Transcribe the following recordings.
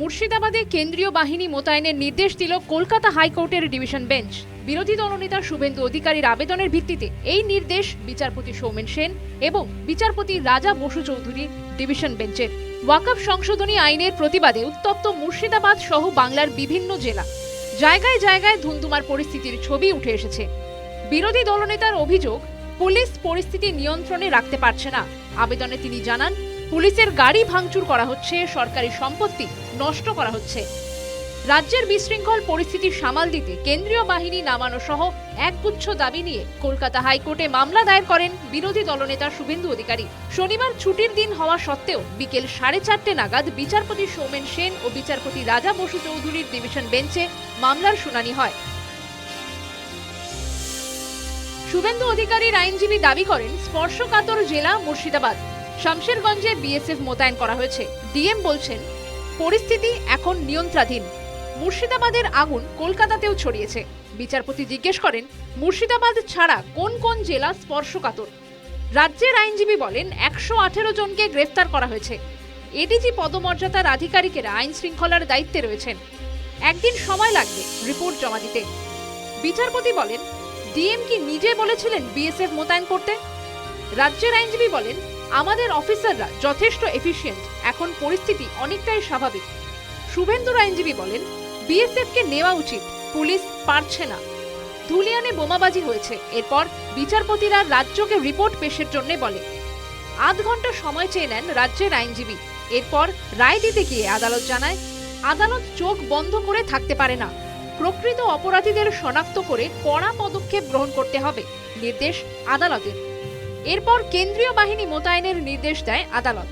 মুর্শিদাবাদে কেন্দ্রীয় বাহিনী মোতায়েনের নির্দেশ দিল কলকাতা হাইকোর্টের ডিভিশন বেঞ্চ। বিরোধী দলনেতা শুভেন্দু অধিকারীর আবেদনের ভিত্তিতে এই নির্দেশ বিচারপতি সৌমেন সেন এবং বিচারপতি রাজা বসু চৌধুরীর ডিভিশন বেঞ্চের। ওয়াকফ সংশোধনী আইনের প্রতিবাদে উত্তপ্ত মুর্শিদাবাদ সহ বাংলার বিভিন্ন জেলা। জায়গায় জায়গায় ধুন্ধুমার পরিস্থিতির ছবি উঠে এসেছে। বিরোধী দলনেতার অভিযোগ, পুলিশ পরিস্থিতি নিয়ন্ত্রণে রাখতে পারছে না। আবেদনে তিনি জানান পুলিশের গাড়ি ভাঙচুর করা হচ্ছে, সরকারি সম্পত্তি নষ্ট করা হচ্ছে। রাজ্যের বিশৃঙ্খল পরিস্থিতি সামাল দিতে কেন্দ্রীয় বাহিনী নামানো সহ একগুচ্ছ দাবি নিয়ে কলকাতা হাইকোর্টে মামলা দায়ের করেন বিরোধী দলনেতা শুভেন্দু অধিকারী। শনিবার ছুটির দিন হওয়া সত্ত্বেও বিকেল সাড়ে চারটে নাগাদ বিচারপতি সৌমেন সেন ও বিচারপতি রাজা বসু চৌধুরীর ডিভিশন বেঞ্চে মামলার শুনানি হয়। শুভেন্দু অধিকারীর আইনজীবী দাবি করেন, স্পর্শকাতর জেলা মুর্শিদাবাদ। শামশেরগঞ্জে বিএসএফ মোতায়েন করা হয়েছে। ডিএম বলছেন, পরিস্থিতি এখন নিয়ন্ত্রণাধীন। মুর্শিদাবাদের আগুন কলকাতাতেও ছড়িয়েছে। বিচারপতি জিজ্ঞেস করেন, মুর্শিদাবাদ ছাড়া কোন কোন জেলা স্পর্শকাতর? রাজ্যের আইনজীবী বলেন, একশো আঠেরো জনকে গ্রেফতার করা হয়েছে। এডিজি পদমর্যাদার আধিকারিকেরা আইন শৃঙ্খলার দায়িত্বে রয়েছেন। একদিন সময় লাগবে রিপোর্ট জমা দিতে। বিচারপতি বলেন, ডিএম কি নিজে বলেছিলেন বিএসএফ মোতায়েন করতে? রাজ্যের আইনজীবী বলেন আমাদের অফিসাররা যথেষ্ট এফিশিয়েন্ট এখন পরিস্থিতি অনেকটাই স্বাভাবিক। শুভেন্দুর আইনজীবী বলেন বিএসএফ কে নেওয়া উচিত, পুলিশ পারছে না। ধুলিয়ানে বোমাবাজি হয়েছে, এরপর বিচারপতিরা রাজ্যকে রিপোর্ট পেশের জন্য বলে। আধ ঘণ্টা সময় চেয়ে নেন রাজ্যের আইনজীবী, এরপর রায় দিতে গিয়ে আদালত জানায়, আদালত চোখ বন্ধ করে থাকতে পারে না। প্রকৃত অপরাধীদের শনাক্ত করে কড়া পদক্ষেপ গ্রহণ করতে হবে, নির্দেশ আদালতের। এরপর কেন্দ্রীয় বাহিনী মোতায়েনের নির্দেশ দেয় আদালত।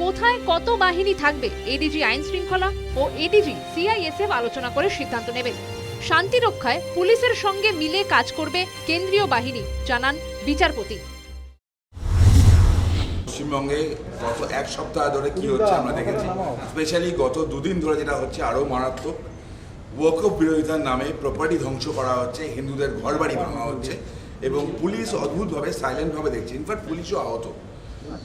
কোথায় কত বাহিনী থাকবে এডিজি আইন শৃঙ্খলা ও এডিজি সিআইএসএফ আলোচনা করে সিদ্ধান্ত নেবে। শান্তি রক্ষায় পুলিশের সঙ্গে মিলে কাজ করবে কেন্দ্রীয় বাহিনী, জানান বিচারপতি। পশ্চিমবঙ্গে গত এক সপ্তাহ ধরে কি হচ্ছে আমরা দেখেছি। স্পেশালি গত দুদিন ধরে যেটা হচ্ছে আরও মারাত্মক, ওয়াকফ বিরোধিতার নামে প্রপার্টি ধ্বংস করা হচ্ছে, হিন্দুদের ঘরবাড়ি ভাঙা হচ্ছে। এবং পুলিশ অদ্ভুতভাবে সাইলেন্টভাবে দেখছে। ইনফ্যাক্ট পুলিশও আহত।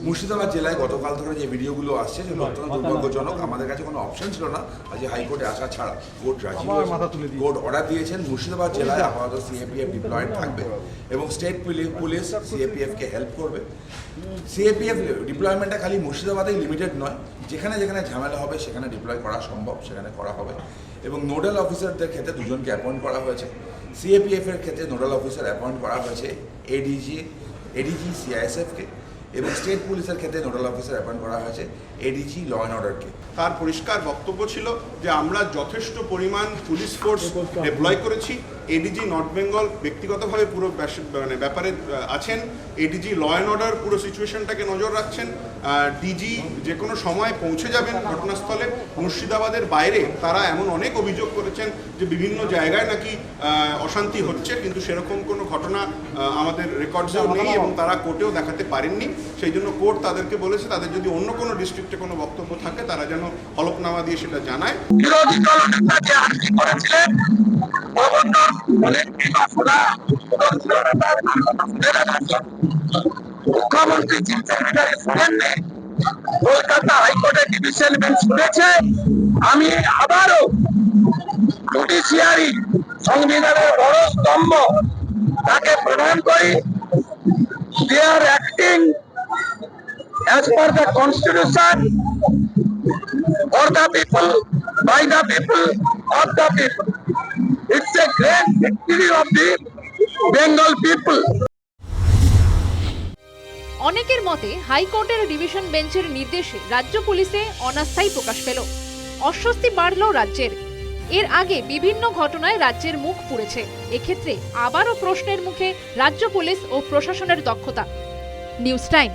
মুর্শিদাবাদ জেলায় গতকাল ধরে যে ভিডিওগুলো আসছে সেগুলো অত্যন্ত দুর্ভাগ্যজনক। আমাদের কাছে কোনো অপশন ছিল না। আজ হাইকোর্টে আসা ছাড়া কোর্ট রাজি কোর্ট অর্ডার দিয়েছেন। মুর্শিদাবাদ জেলায় আপাতত সিএপিএফ ডিপ্লয়েড থাকবে এবং স্টেট পুলিশ সিএপিএফকে হেল্প করবে। সিএপিএফ ডিপ্লয়মেন্টটা খালি মুর্শিদাবাদেই লিমিটেড নয়। যেখানে যেখানে ঝামেলা হবে সেখানে ডিপ্লয় করা সম্ভব সেখানে করা হবে। এবং নোডাল অফিসারদের ক্ষেত্রে দুজনকে অ্যাপয়েন্ট করা হয়েছে। সিএপিএফ এর ক্ষেত্রে নোডাল অফিসার অ্যাপয়েন্ট করা হয়েছে এডিজি এডিজি সিআইএসএফকে এবং স্টেট পুলিশের ক্ষেত্রে নোডাল অফিসার অ্যাপয়েন্ট করা হয়েছে এডিজি ল অ্যান্ড অর্ডারকে তার পরিষ্কার বক্তব্য ছিল যে আমরা যথেষ্ট পরিমাণ পুলিশ ফোর্স ডেপ্লয় করেছি। এডিজি নর্থ বেঙ্গল ব্যক্তিগতভাবে পুরো মানে ব্যাপারে আছেন। এডিজি ল অ্যান্ড অর্ডার পুরো সিচুয়েশনটাকে নজর রাখছেন। ডিজি যে কোনো সময় পৌঁছে যাবেন ঘটনাস্থলে। মুর্শিদাবাদের বাইরে তারা এমন অনেক অভিযোগ করেছেন যে বিভিন্ন জায়গায় নাকি অশান্তি হচ্ছে। কিন্তু সেরকম কোনো ঘটনা আমাদের রেকর্ডসেও নেই এবং তারা কোর্টেও দেখাতে পারেননি। সেই জন্য কোর্ট তাদেরকে বলেছে, তাদের যদি অন্য কোনো ডিস্ট্রিক্টে কোনো বক্তব্য থাকে, তারা যেন হলফনামা দিয়ে সেটা জানায়। আমি আবারও জুডিশিয়ারি সংবিধানের বড় স্তম্ভ তাকে প্রদান করি। They are acting as per the constitution for the people, by the people, of the people. It's a great victory of the Bengal people. অনেকের মতে হাইকোর্টের ডিভিশন বেঞ্চের নির্দেশে রাজ্য পুলিশে অনাস্থায়ী প্রকাশ পেল। অস্বস্তি বাড়ল রাজ্যের। এর আগে বিভিন্ন ঘটনায় রাজ্যের মুখ পুড়েছে। এক্ষেত্রে আবারও প্রশ্নের মুখে রাজ্য পুলিশ ও প্রশাসনের দক্ষতা। News time